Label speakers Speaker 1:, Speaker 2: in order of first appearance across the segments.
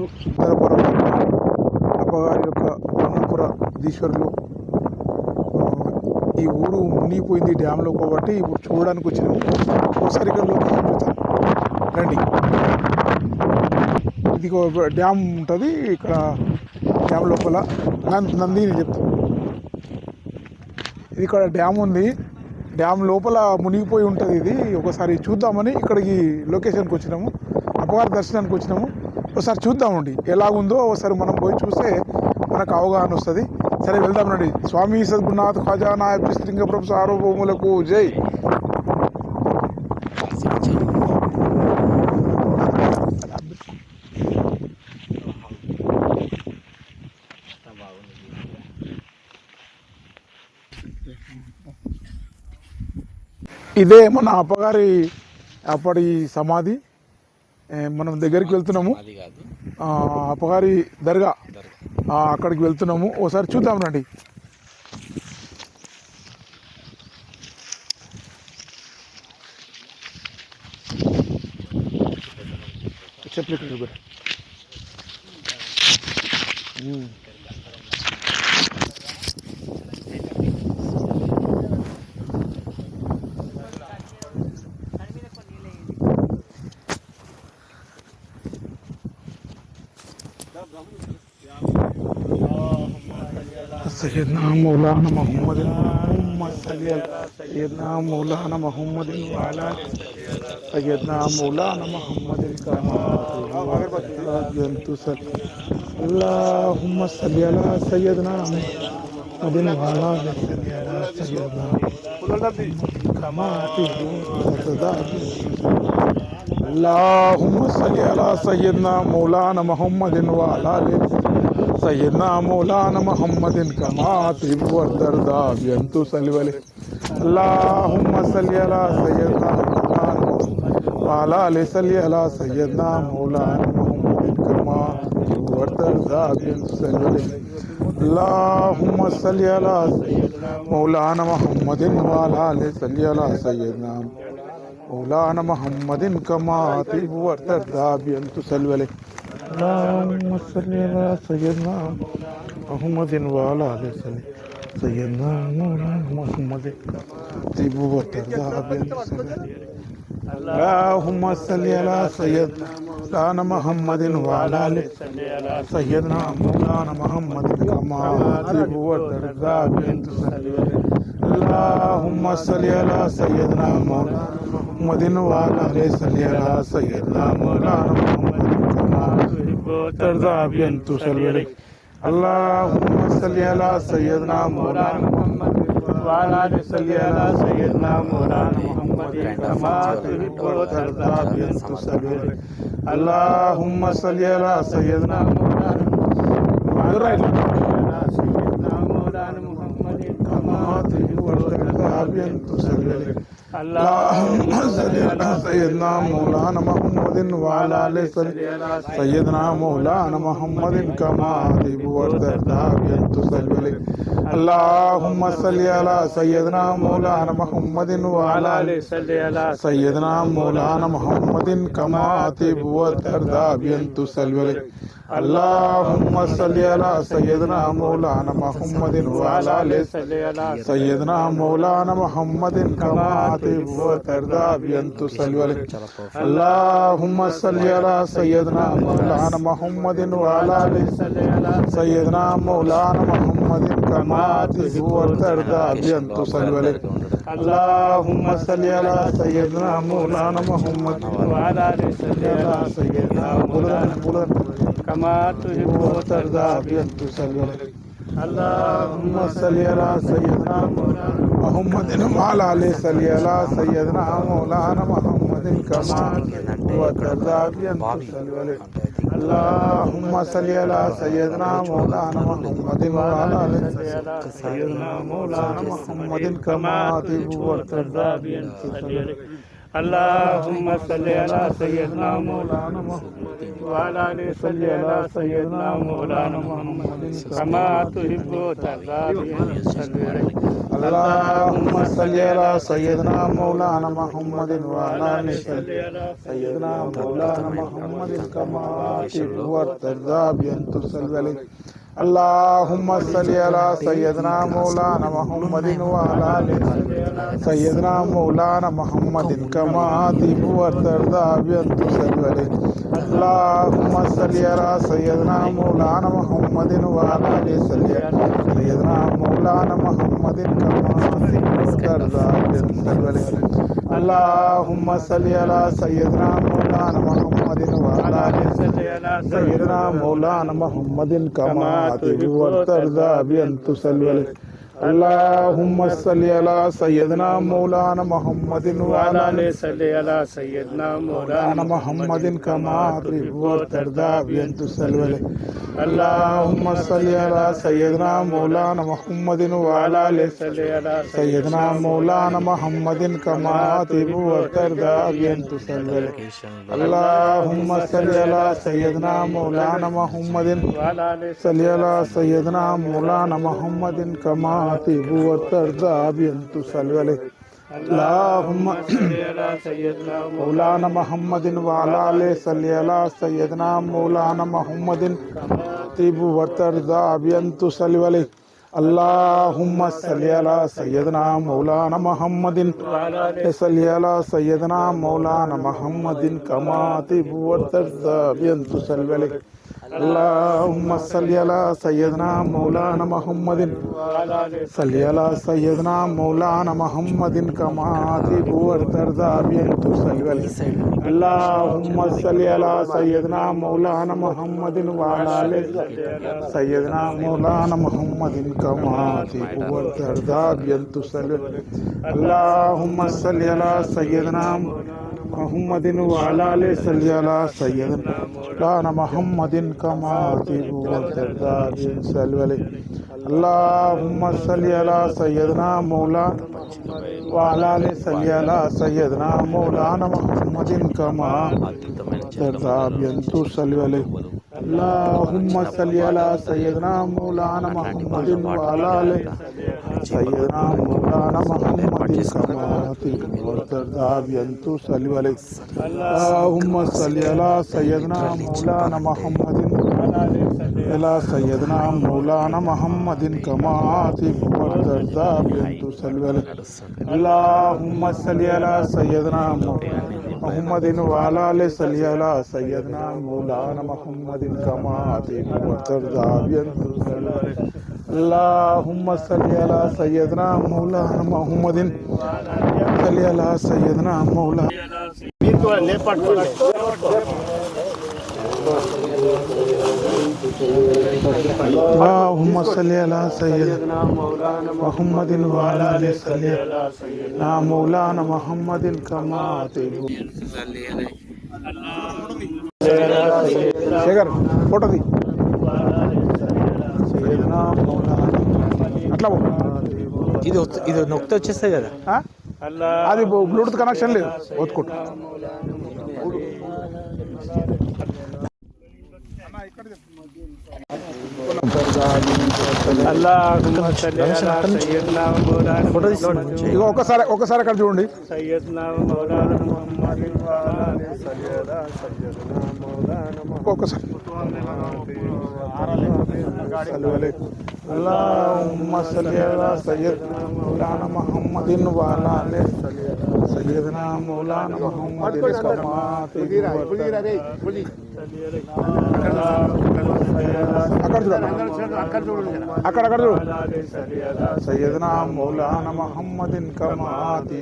Speaker 1: ఈరోజు సుందరపురం అప్పగారి యొక్క బ్రహ్మపుర ఈశ్వరులు. ఈ ఊరు మునిగిపోయింది డ్యాంలో కాబట్టి ఇప్పుడు చూడడానికి వచ్చినాము ఒకసారి ఇక్కడ లొకేషన్ చూద్దాం రండి. ఇది ఒక డ్యామ్ ఉంటుంది ఇక్కడ డ్యామ్ లోపల. నంది నందిని చెప్తాం. ఇది ఇక్కడ డ్యామ్ ఉంది. డ్యామ్ లోపల మునిగిపోయి ఉంటుంది ఇది. ఒకసారి చూద్దామని ఇక్కడికి లొకేషన్కి వచ్చినాము. అప్పగారి దర్శనానికి వచ్చినాము. ఒకసారి చూద్దామండి ఎలాగుందో ఒకసారి మనం పోయి చూస్తే మనకు అవగాహన వస్తుంది. సరే వెళ్దాం రండి. స్వామి సద్గునాథ్ ఖజానా లింగ ప్రభు సార్వభౌములకు జై. ఇదే మన అప్పగారి అప్పటి సమాధి. మనం దగ్గరికి వెళ్తున్నాము. అప్పగారి దర్గా. అక్కడికి వెళ్తున్నాము. ఓసారి చూద్దాం రండి. ఇక్కడ سیدنا مولانا محمد سیدنا مولانا محمد سیدنا مولانا محمد اللهم صل على سيدنا محمد وعلى سيدنا سيدنا كما تدعو اللهم صل على سيدنا مولانا محمد وعلى آل سيدنا مولانا محمد كما طيب والدرداء بينتو سلولي اللهم صل على سيدنا مولانا محمد وعلى آل صل على سيدنا مولانا محمد كما طيب والدرداء بينتو سلولي اللهم صل على سيدنا مولانا محمد وعلى آل صل على سيدنا مولانا محمد كما طيب والدرداء بينتو سلولي اللهم صل على سيدنا محمد وعلى آل سيدنا سيدنا مولانا محمد. طيب وترضى اللهم صل على سيدنا محمد وعلى آل سيدنا مولانا محمد كما طيب وترضى بنت اللهم صل على سيدنا مولانا محمد وعلى آل سيدنا سيدنا مولانا محمد كما ترضى بنت سلولي اللهم صل على سيدنا مولانا محمد وعلى آل سيدنا سيدنا مولانا محمد كما تحب وترضى بنت سلولي اللهم صل على سيدنا مولانا سيدنا بنت سلولي اللهم صل على سيدنا مولانا محمد وعلى آل سيدنا مولانا محمد كما طيب والدرداء بنت سلولي اللهم صل على سيدنا مولانا محمد وعلى آل سيدنا مولانا محمد كما طيب والدرداء بنت سلولي اللهم صل على سيدنا مولانا محمد وعلى آل سيدنا مولانا محمد كما طيب وترضى بأنت سلولي اللهم صل على سيدنا مولانا محمد وعلى آل سيدنا مولانا محمد كما طيب وترضى بأنت سلولي اللهم صل على سيدنا مولانا محمد وعلى آل سيدنا مولانا محمد كما تحب وترضى بأنت سلولي اللهم صل على سيدنا مولانا محمد وعلى آل صل على سيدنا مولانا محمد كما بأنت سلولي اللهم صل على سيدنا مولانا محمد وعلى آل سيدنا مولانا محمد كما بأنت سلولي
Speaker 2: اللهم صل على سيدنا مولانا محمد وعلى ال صل على سيدنا مولانا محمد كما تحب وترضى صل عليه
Speaker 1: اللهم صل على سيدنا مولانا محمد وعلى ال سيدنا مولانا محمد كما تحب وترضى بأن تصلي عليه اللهم صل على سيدنا مولانا محمد وعلى ال سيدنا مولانا محمد كما تحب وترضى بأن تصلي عليه اللهم صل على سيدنا مولانا محمد وعلى ال سيدنا مولانا محمد كما تحب وترضى بأن تصلي عليه اللهم صل على سيدنا مولانا محمد وعلى سيدنا مولانا محمد كما تحب وترضى بأن تصلي عليه. اللهم صل على سيدنا مولانا محمد وعلى ال
Speaker 2: صل على سيدنا
Speaker 1: مولانا محمد كما وترضى بأن تصلي اللهم صل على سيدنا مولانا محمد وعلى ال سيدنا مولانا محمد كما وترضى بأن تصلي اللهم صل على سيدنا مولانا محمد.
Speaker 2: وعلى ال
Speaker 1: صل على سيدنا مولانا محمد كما تحب وترضى بأن تصلي عليه اللهم
Speaker 2: صل على سيدنا
Speaker 1: مولانا محمد وعلى آله صل على سيدنا مولانا محمد طيب وترضى بأن تصلي عليه اللهم صل على سيدنا مولانا محمد
Speaker 2: وعلى ال
Speaker 1: صل على سيدنا مولانا محمد كما طيب وترضى بأن تصلي عليه اللهم صل على سيدنا مولانا محمد. صل على سيدنا مولانا محمد كما تحب وترضى بأن تصلي اللهم صل على سيدنا مولانا محمد وعلى آل سيدنا مولانا محمد كما تحب وترضى بأن تصلي اللهم صل على سيدنا محمد وعلى آل صل على سيدنا مولانا محمد كما تحب وترضى بأن تصلي عليه اللهم صل على سيدنا مولانا وعلى آل صل على سيدنا مولانا محمد كما ترضى بأن تصلي عليه اللهم صل على سيدنا مولانا محمد وعلى آل سيدنا مولانا محمد كما وترضى بأن تصلي عليه اللهم صل على سيدنا مولانا محمد على سيدنا مولانا محمد كما وترضى بأن تصلي عليه اللهم صل على سيدنا محمد وعلى آل صل على سيدنا مولانا محمد كما تحب وترضى بأن تصلي عليه اللهم صل على سيدنا مولانا محمد صل على سيدنا مولانا اللهم صل على سيدنا محمد وعلى ال سيدنا مولانا محمد كما تحب శేఖర్ ఫోటో తీ సయ్యదనా మౌలానా అట్లా పో.
Speaker 3: ఇది వస్తు- ఇది నొక్కితే వచ్చేస్తాయి కదా
Speaker 1: ఆ? అది బ్లూ- బ్లూటూత్ కనెక్షన్ లేదు ఒత్తుకుంటా
Speaker 2: ఇక్కడ చెప్తున్నా. على سيدنا مولانا محمد
Speaker 1: ఇక ఒక్కసారి ఒక్కసారి అక్కడ చూడండి
Speaker 2: سيدنا مولانا محمد وعلى ال سيدنا سيدنا مولانا محمد
Speaker 1: ఒక్కసారి اللهم صل على سيدنا مولانا محمد وعلى آل سيدنا مولانا محمد كما అక్కడ చూడండి అక్కడ అక్కడ చూడు సయ్యదనా మౌలాన మహమ్మదిన్ కమాతి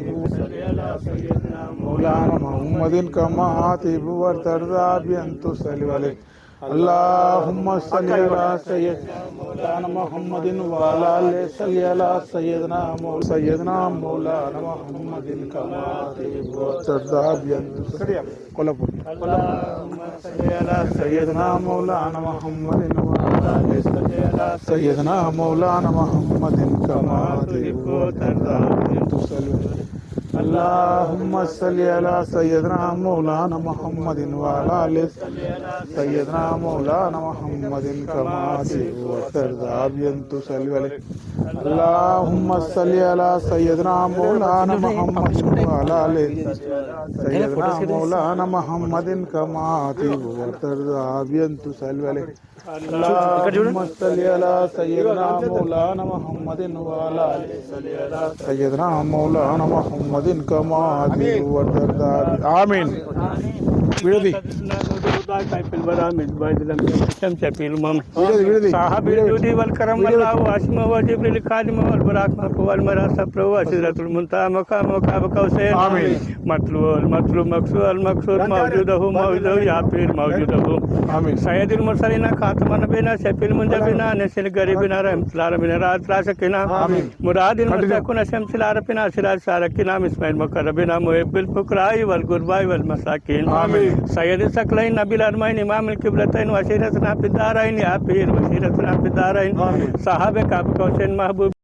Speaker 1: మౌలాన మహమ్మదిన్ సలివలే اللهم صل على سيدنا مولانا محمد وعلى آل صل على سيدنا مول سيدنا مولانا محمد كما تب وترضى بأن تصلي కొల్లాపూర్
Speaker 2: اللهم صل على
Speaker 1: سيدنا مولانا محمد وعلى آل سيدنا مولانا محمد كما تحب وترضى بأن تصلي اللهم صل على سيدنا مولانا محمد وعلى آل سيدنا مولانا محمد كما وترضى بأن تصلي عليه اللهم صل على سيدنا مولانا محمد وعلى آل سيدنا مولانا محمد كما وترضى بأن تصلي عليه اللهم صل على سيدنا مولانا محمد وعلى آل سيدنا مولانا محمد كما وترضى آمين విడది విడది విడది
Speaker 2: صاحب الجود والكرم والله واسمه وجبريل خادمه والبراك ملك والمراسة برو وسدرة المنتهى مقام وكاب قوسين
Speaker 1: آمين.
Speaker 2: مطلوب المطلوب مقصود المقصود موجوده موجوده يا پیر موجوده
Speaker 1: آمين
Speaker 2: سید المرسلین خاتم النبیین شفیع المنذرین نسل غریبین رحمت العالمین رات راسکینا
Speaker 1: آمين.
Speaker 2: مراد المستقون شمس العرفین سراج سارکینا اسماعیل مقربین محب الفقراء والغرباء والمساکین
Speaker 1: آمين.
Speaker 2: سید ثقلین نبی الارمین امام القبلتین وسیرتنا فی الدارین یا پیر وسیرتنا فی الدارین
Speaker 1: آمين.
Speaker 2: صحابہ کعب کوسین محبوب